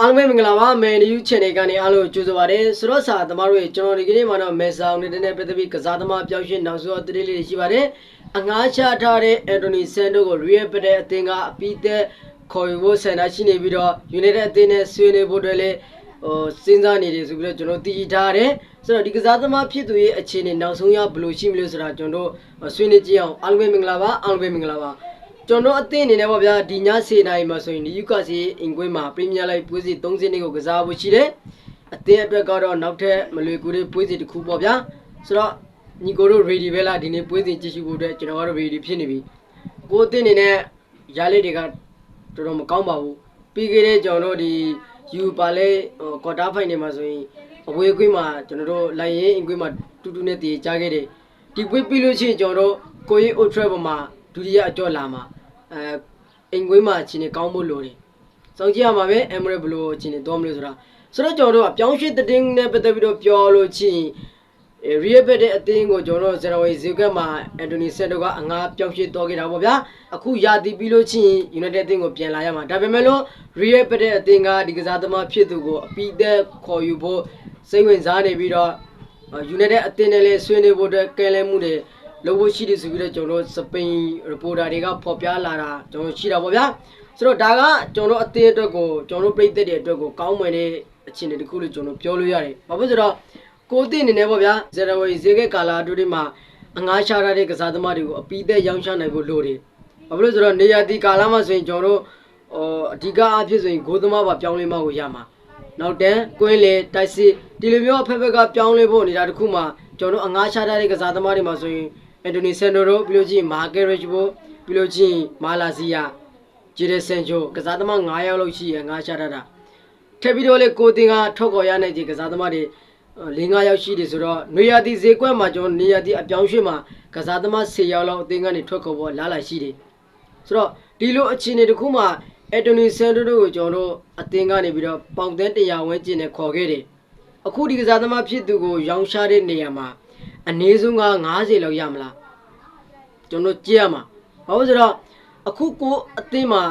အားလုံးပဲမင်္ဂလာပါမယ်နယူး channel ကနေအားလုံးကြိုဆိုပါရစေဆိုတော့စာသမားတို့ရဲ့ကျွန်တော်ဒီကနေ့မှာတော့မဲဆောင်နေတဲ့နဲ့ပတ်သက်ပြီးကစားသမားပြောင်းရွှေ့နောက်ဆုံးအသတိလေးတွေရှိပါတယ်အငားချထားတဲ့အန်တိုနီဆန်တိုကို Real ပတဲ့အသင်းကအပိသက်ခေါ်ယူဖို့ဆန္ဒရှိနေပြီးတော့ United အသင်းနဲ့ဆွေးနွေးဖို့အတွက်လည်းဟိုစဉ်းစားနေတယ်ဆိုပြီးတော့ကျွန်တော်တည်ထားတယ်ဆိုတော့ဒီကစားသမားဖြစ်သူရဲ့အခြေအနေနောက်ဆုံးရဘယ်လိုရှိမလဲဆိုတာကျွန်တော်ဆွေးနွေးကြည့်အောင်အားလုံးပဲမင်္ဂလာပါအားလုံးပဲမင်္ဂလာပါ ကျွန်တော်အသင်းအနေနဲ့ပေါ့ဗျာဒီညစေနိုင်မှာဆိုရင်ဒီယူကာစီအင်ကွင်းမှာပရီးမီးယားလိုက်ပွဲစဉ်30နှစ်ကိုကစားဖို့ရှိတယ်အသင်းအတွက်ကတော့နောက်ထပ်မလွေကူတဲ့ပွဲစဉ်တစ်ခုပေါ့ဗျာဆိုတော့ညီကိုတို့ ready ပဲလားဒီနေ့ပွဲစဉ်ကြည့်ရှုဖို့အတွက်ကျွန်တော်ကတော့ ready ဖြစ်နေပြီကိုအသင်းအနေနဲ့ရလေးတွေကတော်တော်မကောင်းပါဘူးပြီးခဲ့တဲ့ကျွန်တော်တို့ဒီယူပါလဲကွာတာဖိုင်နေမှာဆိုရင်အဝေးကွင်းမှာကျွန်တော်တို့လိုက်ရင်အင်ကွင်းမှာတူတူနဲ့တည်ကြခဲ့တယ်ဒီပွဲပြီးလို့ရှိရင်ကျွန်တော်တို့ကိုရီအိုထရက်ပေါ်မှာဒုတိယအကျော်လာမှာ အဲအိမ်ကွေးမှာအချင်းနေကောင်းဖို့လိုတယ်။စောင့်ကြည့်ရမှာပဲအမရဘလို့အချင်းနေတော့မလို့ဆိုတာဆိုတော့ကျွန်တော်တို့ကပြောင်းရွှေ့တဲ့တင်းနဲ့ပတ်သက်ပြီးတော့ပြောလို့ချင်းရီယဘက်တဲ့အတင်းကိုကျွန်တော်တို့ဇရဝေဇေကတ်မှာအန်တိုနီဆက်တိုကအငားပြောင်းရွှေ့တော့ခဲ့တာပေါ့ဗျာအခုယာတီပြီးလို့ချင်းယူနိုက်တက်အတင်းကိုပြန်လာရမှာဒါပေမဲ့လို့ရီယဘက်တဲ့အတင်းကဒီကစားသမားဖြစ်သူကိုအပိသက်ခေါ်ယူဖို့စိတ်ဝင်စားနေပြီးတော့ယူနိုက်တက်အတင်းနဲ့လည်းဆွေးနွေးဖို့အတွက်ကဲလဲမှုတွေ လုပ်ဖို့ရှိတယ်ဆိုပြီးတော့ကျွန်တော်တို့စပိန်ရီပိုတာတွေကဖော်ပြလာတာကျွန်တော်ရှိတာပေါ့ဗျာဆိုတော့ဒါကကျွန်တော်အသေးအတွက်ကိုကျွန်တော်ပြည်သက်တဲ့အတွက်ကိုကောင်းမွန်တဲ့အခြေအနေတစ်ခုလို့ကျွန်တော်ပြောလို့ရတယ်ဘာဖြစ်ဆိုတော့ကိုသိအနေနဲ့ပေါ့ဗျာဇရဝေဈေးကကာလာတို့တွေမှာအငားရှာရတဲ့ကစားသမားတွေကိုအပီးသက်ရောင်းချနိုင်ဖို့လိုတယ်ဘာဖြစ်လို့ဆိုတော့နေရာဒီကာလာမှာဆိုရင်ကျွန်တော်တို့ဟိုအဓိကအဖြစ်ဆိုရင်ဂိုးသမားပါပြောင်းလဲမှကိုရမှာနောက်တန်းကွင်းလေတိုက်စစ်ဒီလိုမျိုးအဖက်ဖက်ကပြောင်းလဲဖို့နေတာတစ်ခုမှကျွန်တော်တို့အငားရှာရတဲ့ကစားသမားတွေမှာဆိုရင် အန်တိုနီဆန်တိုတို့ပြီးလို့ချင်းမာကယ်ရစ်ဘိုပြီးလို့ချင်းမာလာစီယာဂျီရဆန်ချိုကစားသမား9ယောက်လောက်ရှိရငါရှာတတ်တာထပ်ပြီးတော့လေကိုတင်ကထောက်ခေါ်ရနိုင်တဲ့ကစားသမားတွေ၄၅ယောက်ရှိတယ်ဆိုတော့နေရာတီဈေးကွက်မှာကျွန်တော်နေရာတီအပြောင်းရွှေ့မှာကစားသမား10ယောက်လောက်အသင်းကနေထွက်ခေါ်ဖို့လာလာရှိတယ်ဆိုတော့ဒီလိုအခြေအနေတစ်ခုမှာအန်တိုနီဆန်တိုတို့ကိုကျွန်တော်တို့အသင်းကနေပြီးတော့ပေါင်သန်း100ဝန်းကျင်နဲ့ခေါ်ခဲ့တယ်အခုဒီကစားသမားဖြစ်သူကိုရောင်းချတဲ့နေရာမှာ အနည်းဆုံးက90လောက်ရမလားကျွန်တော်ကြည့်ရမှာဘာလို့ဆိုတော့အခုကိုအသင်းမှာ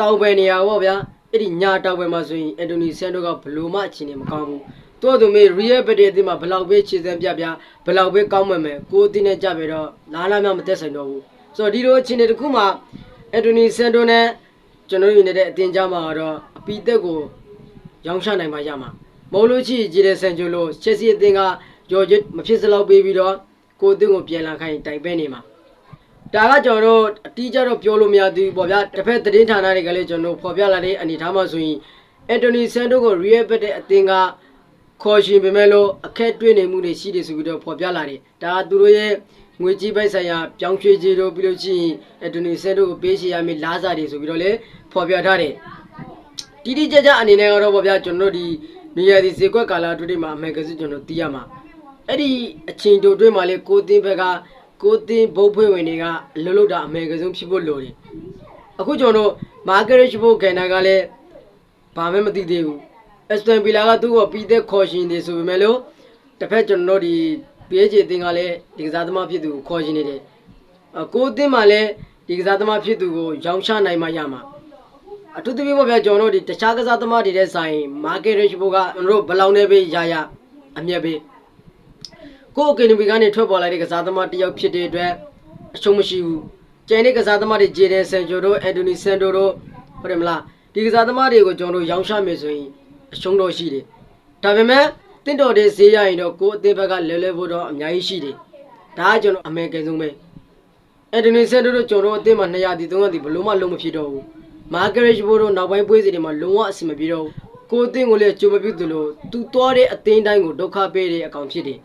တောင်ပယ်နေရပေါ့ဗျာအဲ့ဒီညာတောင်ပယ်မှာဆိုရင်အန်တိုနီဆန်တိုကဘလို့မှအခြေအနေမကောင်းဘူးတိုးသူမေရီယယ်ဘက်တဲ့အသင်းမှာဘလောက်ပဲခြေစမ်းပြပြဘလောက်ပဲကောင်းမှန်မယ်ကိုအသင်းနဲ့ကြပဲတော့လားလားမှမသက်ဆိုင်တော့ဘူးဆိုတော့ဒီလိုအခြေအနေတစ်ခုမှာအန်တိုနီဆန်တိုနဲ့ကျွန်တော်ယူနေတဲ့အသင်းကြားမှာတော့အပီသက်ကိုရောင်းချနိုင်မှရမှာမဟုတ်လို့ရှိရင်ဂျီတဲ့ဆန်ဂျိုလိုချက်စီအသင်းက ဂျော်ဂျစ်မဖြစ်စလောက်ပေးပြီးတော့ကိုအသင်းကိုပြန်လာခိုင်းတိုင်ပဲနေမှာဒါကကျွန်တော်တို့အတီးကြတော့ပြောလို့မရသေးဘူးပေါ့ဗျာတစ်ဖက်သတင်းဌာနတွေကလည်းကျွန်တော်တို့ဖော်ပြလာတဲ့အနေအထားမှာဆိုရင်အန်တိုနီဆန်တိုကိုရီယယ်ဘက်တဲ့အသင်းကခေါ်ရှင်ပေမဲ့လို့အခက်တွေ့နေမှုတွေရှိတယ်ဆိုပြီးတော့ဖော်ပြလာတယ်ဒါကသူတို့ရဲ့ငွေကြေးပိုက်ဆိုင်ရာပြောင်းရွှေ့ခြင်းတို့ပြီးလို့ရှိရင်အန်တိုနီဆန်တိုကိုပေးချရမယ့်လားစာတွေဆိုပြီးတော့လည်းဖော်ပြထားတယ်တိတိကျကျအနေနဲ့ကတော့ပေါ့ဗျာကျွန်တော်တို့ဒီနေရာဒီဈေးကွက်ကာလာတို့တွေမှာအမှန်ကစစ်ကျွန်တော်သိရမှာ အဲ့ဒီအချိန်တိုတွင်းမှာလေကိုတင်းဘက်ကကိုတင်းဘုတ်ဖွင့်ဝင်တွေကအလုပ်လုပ်တာအမေကဆုံးဖြစ်ဖို့လိုတယ်အခုကျွန်တော်တို့မာဂရက်ရှ်ဘုတ်ကန်နာကလည်းဘာမှမသိသေးဘူးအက်စတန်ဗီလာကသူ့ကိုပြီးသက်ခေါ်ရှင်နေဆိုပေမဲ့လို့တစ်ဖက်ကျွန်တော်တို့ဒီ PH အတင်းကလည်းဒီကစားသမားဖြစ်သူကိုခေါ်ရှင်နေတယ်အကိုတင်းမှလည်းဒီကစားသမားဖြစ်သူကိုရောင်းချနိုင်မှရမှာအထူးသဖြင့်ပေါ့ဗျာကျွန်တော်တို့ဒီတခြားကစားသမားတွေတဲ့ဆိုင် market rate ဘုကကျွန်တော်တို့ဘယ်လောက်နဲ့ပဲရရအမြတ်ပဲ ကိုယ်အကယ်ဒမီကနေထွက်ပေါ်လာတဲ့ကစားသမားတစ်ယောက်ဖြစ်တဲ့အတွက်အရှုံးမရှိဘူးကျန်တဲ့ကစားသမားတွေဂျေဒန်ဆန်ဂျိုတို့အန်တိုနီဆန်တိုတို့ဟုတ်တယ်မလားဒီကစားသမားတွေကိုကျွန်တော်တို့ရောင်းချမယ်ဆိုရင်အရှုံးတော့ရှိတယ်ဒါပေမဲ့တင့်တော်တဲ့ဈေးရရင်တော့ကိုယ်အသင်းဘက်ကလဲလဲဖို့တော့အများကြီးရှိတယ်ဒါကကျွန်တော်အမေကန်ဆုံးပဲအန်တိုနီဆန်တိုတို့ကျွန်တော်တို့အသင်းမှာ200တီ300တီဘလို့မှလုံးမဖြစ်တော့ဘူးမာဂရက်ဘိုတို့နောက်ပိုင်းပွဲစီတွေမှာလုံးဝအဆင်မပြေတော့ဘူးကိုအသင်းကိုလည်းကြိုမပြုတ်သလိုသူသွားတဲ့အသင်းတိုင်းကိုဒုက္ခပေးတဲ့အကောင်ဖြစ်တယ်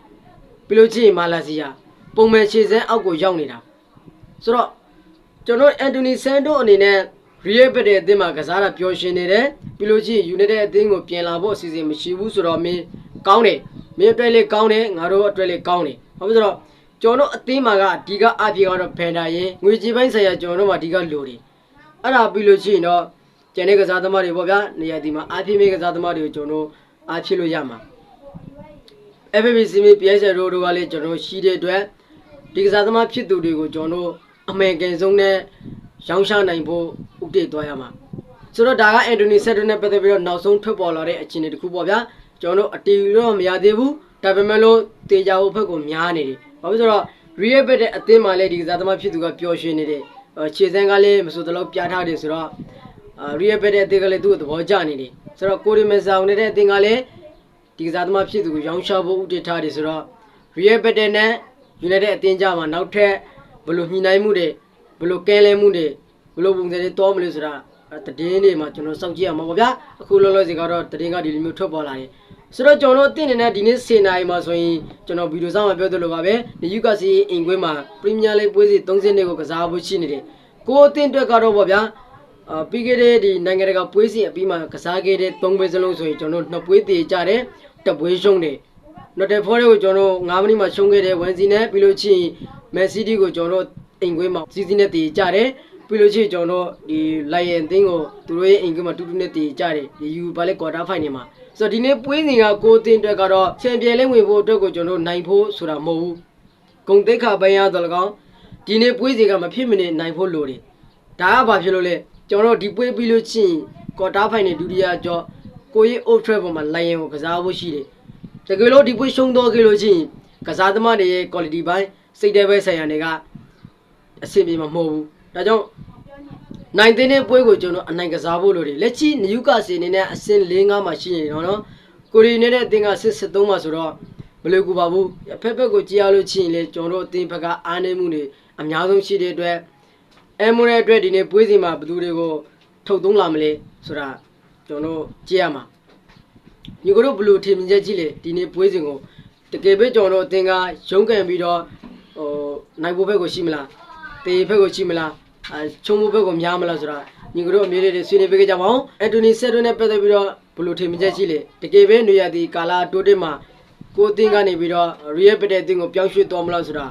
ပြီးလို့ချင်းမာလာစီယာပုံမှန်ခြေစမ်းအောက်ကိုရောက်နေတာဆိုတော့ကျွန်တော်အန်တိုနီဆန်တိုအနေနဲ့ရီယယ်ဘက်တဲ့အသင်းမှာကစားတာပျော်ရွှင်နေတယ်ပြီးလို့ချင်းယူနိုက်တက်အသင်းကိုပြင်လာဖို့အစီအစဉ်မရှိဘူးဆိုတော့မင်းကောင်းတယ်မင်းအတွက်လေးကောင်းတယ်ငါတို့အတွက်လေးကောင်းတယ်ဘာဖြစ်လို့ဆိုတော့ကျွန်တော်တို့အသင်းမှာကအဓိကအဖြစ်ကတော့ဘန်ဒါရင်ငွေကြေးပိုင်းဆိုင်ရာကျွန်တော်တို့မှာအဓိကလိုတယ်အဲ့ဒါပြီးလို့ရှိရင်တော့ကျန်တဲ့ကစားသမားတွေပေါ့ဗျာနေရာဒီမှာအားဖြစ်မဲ့ကစားသမားတွေကိုကျွန်တော်တို့အားဖြစ်လို့ရမှာ FBC မြေ PS တို့တို့ကလည်းကျွန်တော်တို့ရှိတဲ့အတွက်ဒီကစားသမားဖြစ်သူတွေကိုကျွန်တော်တို့အမေကန်ဆုံးနဲ့ရောင်းချနိုင်ဖို့ဥတည်သွားရမှာဆိုတော့ဒါကအန်တိုနီဆက်ဒိုနဲ့ပတ်သက်ပြီးတော့နောက်ဆုံးထွက်ပေါ်လာတဲ့အခြေအနေတစ်ခုပေါ့ဗျာကျွန်တော်တို့အတီးတော့မရသေးဘူးဒါပေမဲ့လို့တေချာဖို့ဘက်ကိုများနေတယ်ဘာဖြစ်လို့ဆိုတော့ real bet တဲ့အသင်းမှာလည်းဒီကစားသမားဖြစ်သူကပျော်ရွှင်နေတယ်အဲခြေစမ်းကလည်းမဆိုတော့ပြထားတယ်ဆိုတော့အာ real bet တဲ့အသင်းကလည်းသူ့ကိုသဘောကျနေတယ်ဆိုတော့ကိုရီမန်ဆောင်နေတဲ့အသင်းကလည်း ဒီကစားသမားဖြစ်သူကိုရောင်းချဖို့ဥတည်ထားတယ်ဆိုတော့ real bet နဲ့ United အသင်းကြမှာနောက်ထပ်ဘယ်လိုညှိနှိုင်းမှုတွေဘယ်လိုကဲလဲမှုတွေဘယ်လိုပုံစံတွေတောမလို့ဆိုတာအဲတည်င်းတွေမှာကျွန်တော်စောင့်ကြည့်ရမှာပေါ့ဗျာအခုလောလောဆယ်ကတော့တည်င်းကဒီလိုမျိုးထွက်ပေါ်လာတယ်ဆိုတော့ကျွန်တော်တို့အသင်းနေနဲ့ဒီနေ့စေနိုင်မှာဆိုရင်ကျွန်တော်ဗီဒီယိုဆောင်မှာပြောသလိုပါပဲနယူကာစီအင်ကွင်းမှာပရီးမီးယားလိပွဲစီ30နှစ်ကိုကစားဖို့ရှိနေတယ်ကိုအသင်းအတွက်ကတော့ပေါ့ဗျာအာပြီးခဲ့တဲ့ဒီနိုင်ငံတကာပွဲစဉ်အပြီးမှာကစားခဲ့တဲ့၃ပွဲစလုံးဆိုရင်ကျွန်တော်တို့နှစ်ပွဲတည်ကြတယ် တစ်ပွဲရှုံးတယ်နော်တယ်ဖော်တွေကိုကျွန်တော်9မိနစ်မှရှုံးခဲ့တယ်ဝန်စီနဲ့ပြီးလို့ချင်းမက်ဆီတီကိုကျွန်တော်အိမ်ကွင်းမှာစီစီနဲ့တည်ကြတယ်ပြီးလို့ချင်းကျွန်တော်ဒီလိုက်ယန်သင်းကိုသူတို့ရဲ့အိမ်ကွင်းမှာတူတူနဲ့တည်ကြတယ်ဒီယူပါလေကွာတာဖိုင်နေမှာဆိုတော့ဒီနေ့ပွဲစဉ်ကကိုအသင်းအတွက်ကတော့ချန်ပီယံလိဝင်ဖို့အတွက်ကိုကျွန်တော်နိုင်ဖို့ဆိုတာမဟုတ်ဘူးဂုံတိတ်ခါပိုင်းရတော့လကောင်းဒီနေ့ပွဲစဉ်ကမဖြစ်မနေနိုင်ဖို့လိုတယ်ဒါကဘာဖြစ်လို့လဲကျွန်တော်ဒီပွဲပြီးလို့ချင်းကွာတာဖိုင်နေဒုတိယကြော့ ကိုကြီး old track ပေါ်မှာလိုက်ယန်ကိုကစားဖို့ရှိတယ်တကယ်လို့ဒီပွဲရှုံးတော့ခဲ့လို့ချင်းကစားသမားတွေရဲ့ quality ပိုင်းစိတ်တဲပဲဆိုင်ရာတွေကအဆင်ပြေမှာမဟုတ်ဘူးဒါကြောင့်နိုင်တဲ့ပွဲကိုကျွန်တော်အနိုင်ကစားဖို့လို့တယ်လက်ရှိနယူကာစီအနေနဲ့အဆင့်၄၅မှာရှိနေတော့နော်ကိုရီနဲ့တဲ့အသင်းကစစ်73မှာဆိုတော့မလွယ်ကူပါဘူးဖက်ဖက်ကိုကြည့်ရလို့ချင်းလေကျွန်တော်တို့အသင်းဘက်ကအားနည်းမှုတွေအများဆုံးရှိတဲ့အတွက်အဲမွန်ရဲ့အတွက်ဒီနေ့ပွဲစဉ်မှာဘယ်သူတွေကိုထုတ်သုံးလာမလဲဆိုတာ ကျွန်တော်ကြည့်ရမှာညီကိုတို့ဘယ်လိုထင်မြင်ချက်ကြည့်လေဒီနေ့ပွဲစဉ်ကိုတကယ်ပဲကျွန်တော်တို့အသင်ကရုန်းကန်ပြီးတော့ဟိုနိုင်ဖို့ဘက်ကိုရှိမလားတေဘက်ကိုရှိမလားအဲချုံဖို့ဘက်ကိုများမလားဆိုတာညီကိုတို့အမြဲတည်းဆွေးနွေးပေးကြပါအောင်အန်တိုနီဆက်တွနဲ့ပတ်သက်ပြီးတော့ဘယ်လိုထင်မြင်ချက်ရှိလေတကယ်ပဲနေရသည်ကာလာတိုးတစ်မှာကိုအသင်ကနေပြီးတော့ real ပတဲ့အသင်ကိုပြောင်းရွှေ့တော်မလားဆိုတာ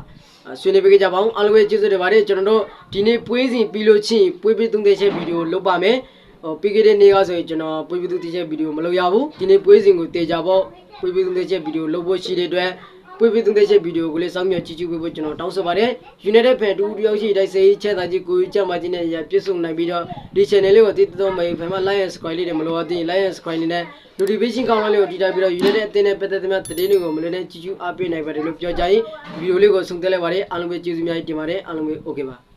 အဲဆွေးနွေးပေးကြပါအောင်အားလုံးပဲကျေးဇူးတင်ပါတယ်ကျွန်တော်တို့ဒီနေ့ပွဲစဉ်ပြီးလို့ချင်းပွဲပေးသုံးတဲ့ချက်ဗီဒီယိုလုပ်ပါမယ် ဟိုပြီးခဲ့တဲ့နေ့ကဆိုရင်ကျွန်တော်ပွေးပြီးသူတည်ချက်ဗီဒီယိုမလုပ်ရဘူးဒီနေ့ပွေးစဉ်ကိုတေချာပေါ့ပွေးပြီးသူတည်ချက်ဗီဒီယိုလုပ်ဖို့ရှိတဲ့အတွက်ပွေးပြီးသူတည်ချက်ဗီဒီယိုကိုလည်းစောင့်မျှော်ကြည့်ကြည့်ပေးဖို့ကျွန်တော်တောင်းဆိုပါတယ် United Fan တူတယောက်ရှိတိုင်းစေးချက်သားကြီးကိုကြီးချက်မှချင်းနဲ့ရပြည့်စုံနိုင်ပြီးတော့ဒီ channel လေးကိုတည်တော်မယ်ဖန်မ like and subscribe လေးတွေမလိုအပ်သေး like and subscribe လေးနဲ့ notification ကောင်းလေးကိုတီးထားပြီးတော့ United အသင်းနဲ့ပတ်သက်တဲ့သတင်းတွေကိုမလွယ်နဲ့ကြည့်ကြည့်အားပေးနိုင်ပါတယ်လို့ပြောကြရင်ဗီဒီယိုလေးကိုဆုံးသက်လိုက်ပါတယ်အားလုံးပဲကျေးဇူးများတင်ပါတယ်အားလုံးပဲ okay ပါ